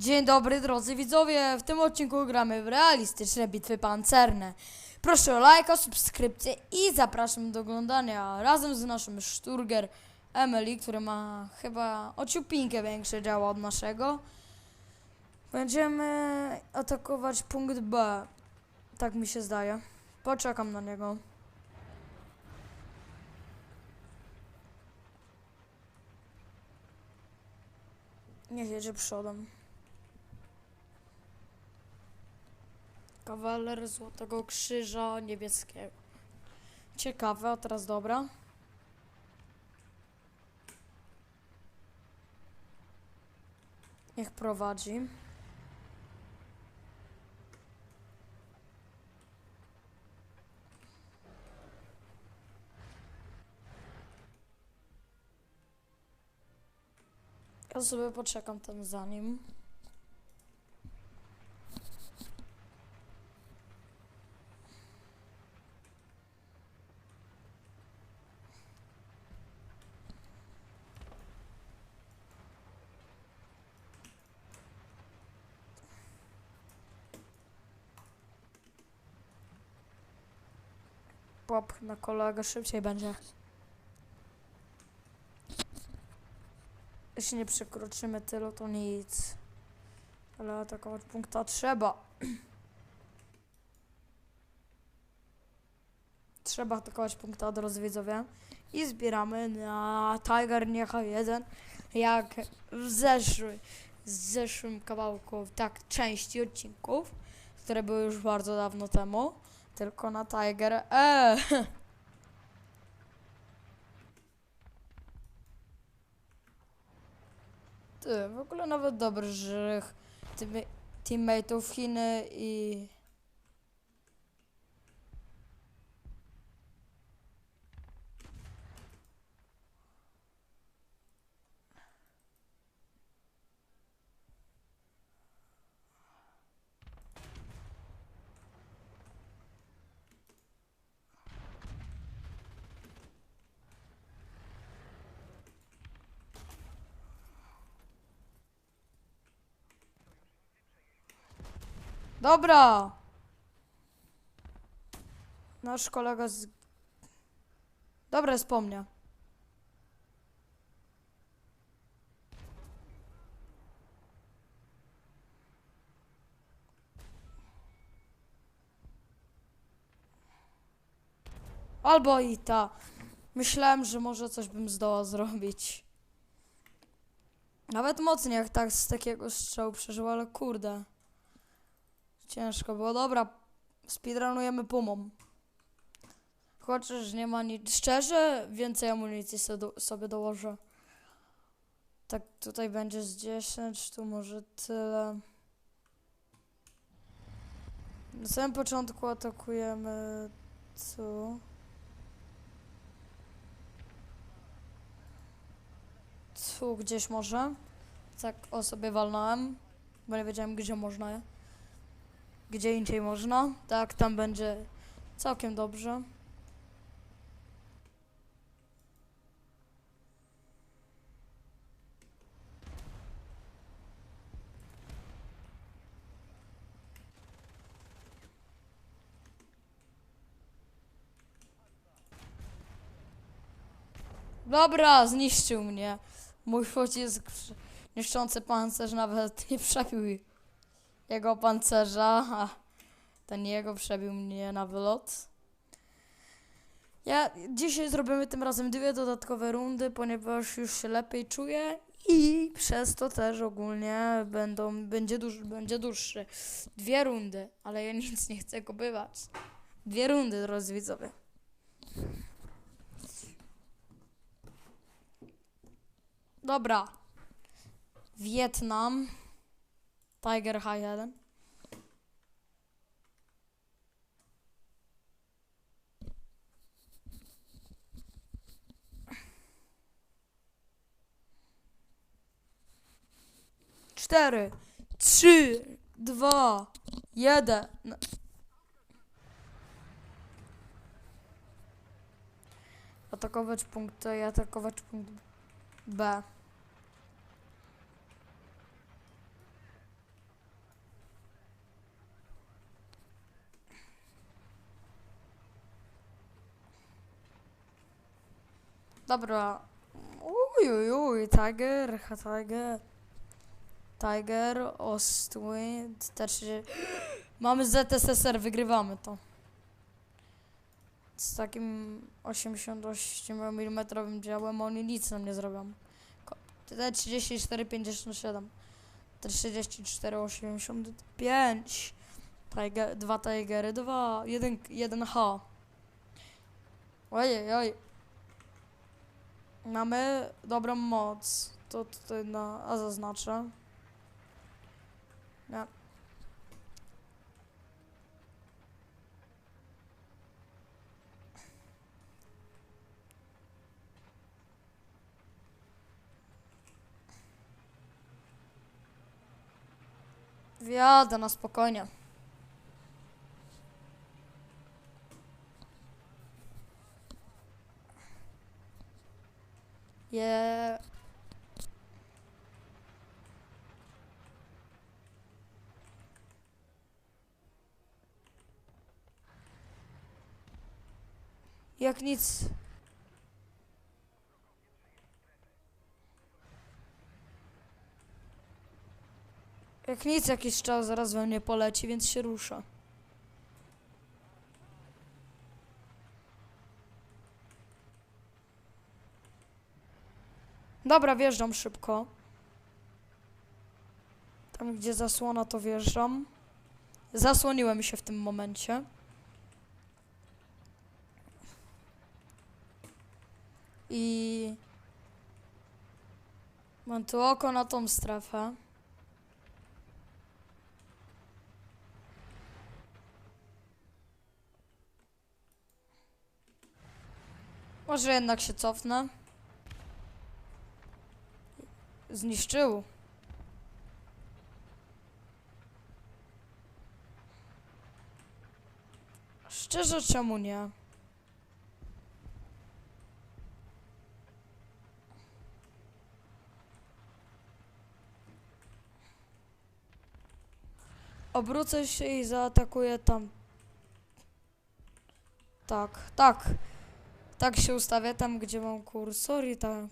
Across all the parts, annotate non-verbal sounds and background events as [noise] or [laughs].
Dzień dobry drodzy widzowie, w tym odcinku gramy w realistyczne bitwy pancerne. Proszę o lajka, subskrypcję i zapraszam do oglądania razem z naszym Szturger Emily, który ma chyba o ciupinkę większe działa od naszego. Będziemy atakować punkt B, tak mi się zdaje. Poczekam na niego. Niech jedzie przodem. Kawaler Złotego Krzyża Niebieskiego. Ciekawe, a teraz dobra. Niech prowadzi. Ja sobie poczekam tam za nim. Pop na kolegę szybciej będzie. Jeśli nie przekroczymy tylu, to nic. Ale atakować punkta trzeba. [clears throat] trzeba atakować punkta, drodzy widzowie. I zbieramy na Tiger Niecha 1, jak w zeszły, w zeszłym kawałku, tak, części odcinków, które były już bardzo dawno temu. Tylko na Tiger E. Ty, w ogóle nawet dobrych team- teammateów Chiny i... Dobra! Nasz kolega z... Dobra, wspomniał. Albo i ta. Myślałem, że może coś bym zdołał zrobić. Nawet mocniej jak tak z takiego strzału przeżył, ale kurde. Ciężko było. Dobra, speedrunujemy pumą. Chociaż nie ma nic. Szczerze, więcej amunicji sobie dołożę. Tak, tutaj będzie z 10, tu może tyle. Na samym początku atakujemy tu. Tu gdzieś może. Tak o sobie walnąłem, bo nie wiedziałem gdzie można gdzie indziej można. Tak, tam będzie całkiem dobrze. Dobra, zniszczył mnie. Mój pocisk niszczący pancerz nawet [laughs] nie przebił jego pancerza, ten jego przebił mnie na wylot. Ja dzisiaj zrobimy tym razem dwie dodatkowe rundy, ponieważ już się lepiej czuję i przez to też ogólnie będą, będzie, dłuż, będzie dłuższy. Dwie rundy, ale ja nic nie chcę kupować. Dwie rundy, drodzy widzowie. Dobra. Wietnam. Tiger High 1. Cztery, trzy, dwa, jeden. Atakować punkt A atakować punkt B. Dobra. Uj, uj, Tiger, Tiger. Tiger, Ostwind, T30. Mamy ZSSR, wygrywamy to. Z takim 88 mm działem oni nic nam nie zrobią. Ko- T34, 57. T34, 85. Tiger, dwa Tigery, dwa, jeden, jeden H. Ojej, oj. Mamy dobrą moc. To tutaj na A zaznaczę. Nie. Na spokojnie. Je. Jak nic. Jak nic jakiś czas zaraz we mnie poleci, więc się rusza. Dobra, wjeżdżam szybko. Tam, gdzie zasłona, to wjeżdżam. Zasłoniłem się w tym momencie. I... Mam tu oko na tą strefę. Może jednak się cofnę. Zniszczył. Szczerze, czemu nie? Obrócę się i zaatakuję tam. Tak, tak. Tak się ustawię tam, gdzie mam kursor i tak.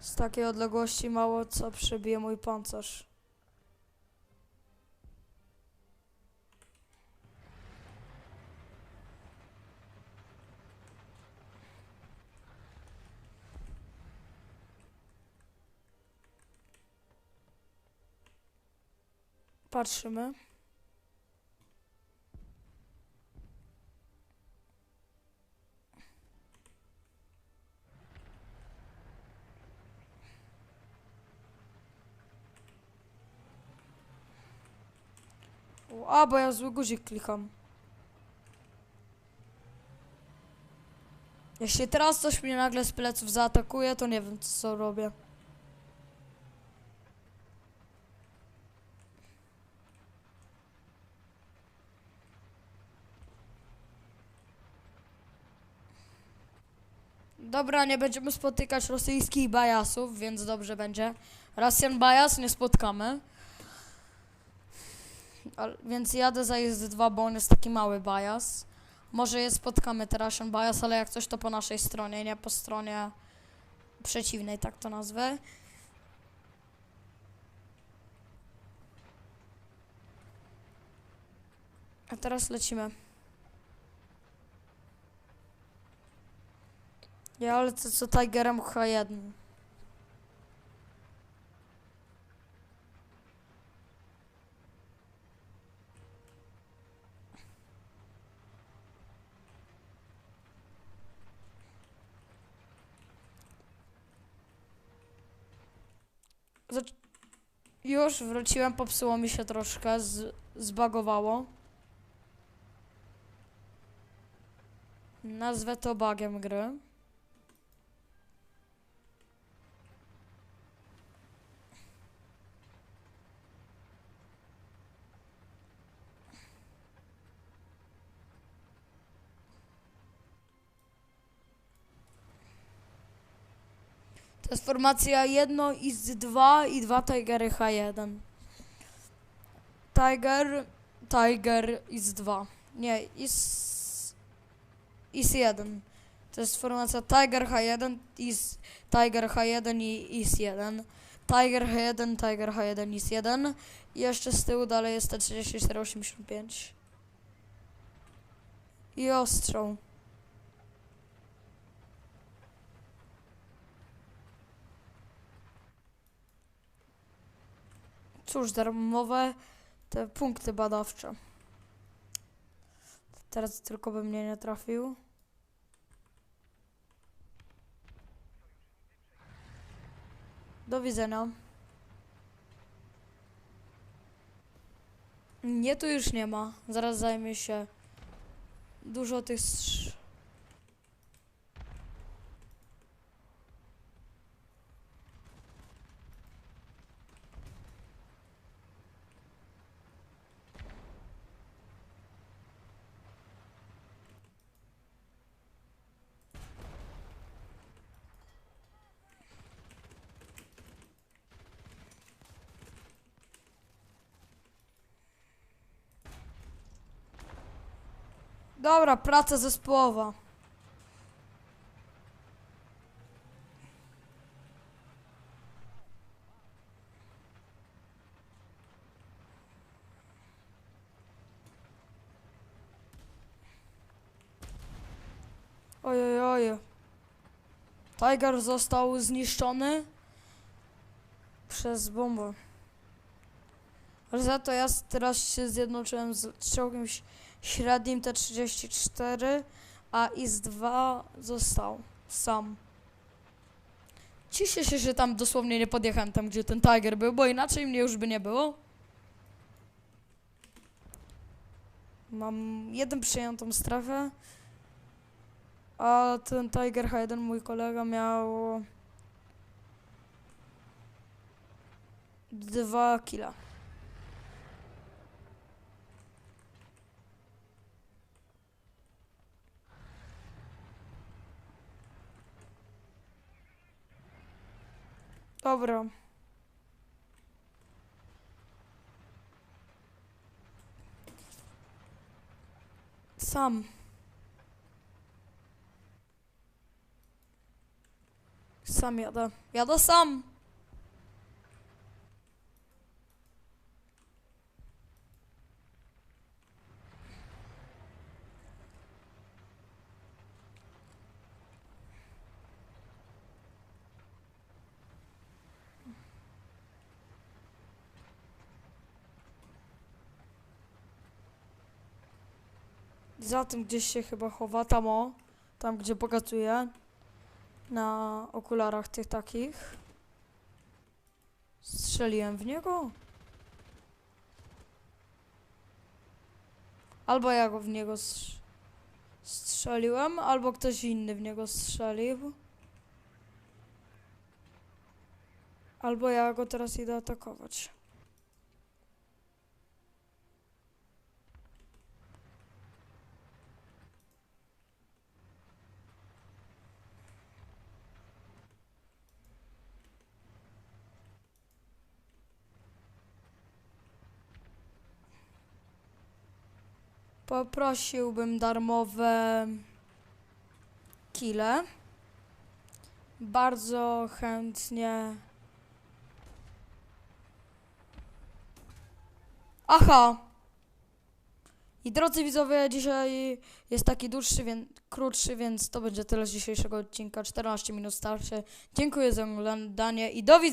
Z takiej odległości mało co przebije mój pancerz. Patrzymy. O, A, bo ja zły guzik klikam. Jeśli teraz coś mnie nagle z pleców zaatakuje, to nie wiem co robię. Dobra, nie będziemy spotykać rosyjskich bajasów, więc dobrze będzie. Rosjan bajas nie spotkamy. Więc jadę za jest 2 bo on jest taki mały bajas. Może je spotkamy teraz Russian bias, ale jak coś to po naszej stronie, nie po stronie przeciwnej, tak to nazwę. A teraz lecimy. Ja lecę co Tigerem H1. Już wróciłem, popsuło mi się troszkę, z- zbagowało. Nazwę to bugiem gry. To jest formacja 1 i z 2 i 2 Tigery H1. Tiger, Tiger i z 2. Nie, i z, i z 1. To jest formacja Tiger H1 i z Tiger H1 i IS 1. Tiger H1, Tiger H1 IS 1. I jeszcze z tyłu dalej jest T3485. I ostrzał. Cóż, darmowe te punkty badawcze. Teraz tylko by mnie nie trafił. Do widzenia. Nie, tu już nie ma. Zaraz zajmie się dużo tych. Dobra, praca zespołowa. Oj, oj, oj. Tiger został zniszczony przez bombę. Ale za to ja teraz się zjednoczyłem z czołgiem ś- średnim T34, a IS-2 został sam. Cieszę się, że tam dosłownie nie podjechałem tam, gdzie ten Tiger był, bo inaczej mnie już by nie było. Mam jedną przyjętą strefę, a ten Tiger H1, mój kolega, miał dwa kila. Dobra. Sam. Sam jadę. Jadę sam. Za tym gdzieś się chyba chowa, tam o, tam gdzie pokazuję, na okularach tych takich. Strzeliłem w niego? Albo ja go w niego strz- strzeliłem, albo ktoś inny w niego strzelił. Albo ja go teraz idę atakować. Poprosiłbym darmowe kile. Bardzo chętnie. Aha! I drodzy widzowie, dzisiaj jest taki dłuższy, więc krótszy, więc to będzie tyle z dzisiejszego odcinka. 14 minut starszy. Dziękuję za oglądanie i do widzenia.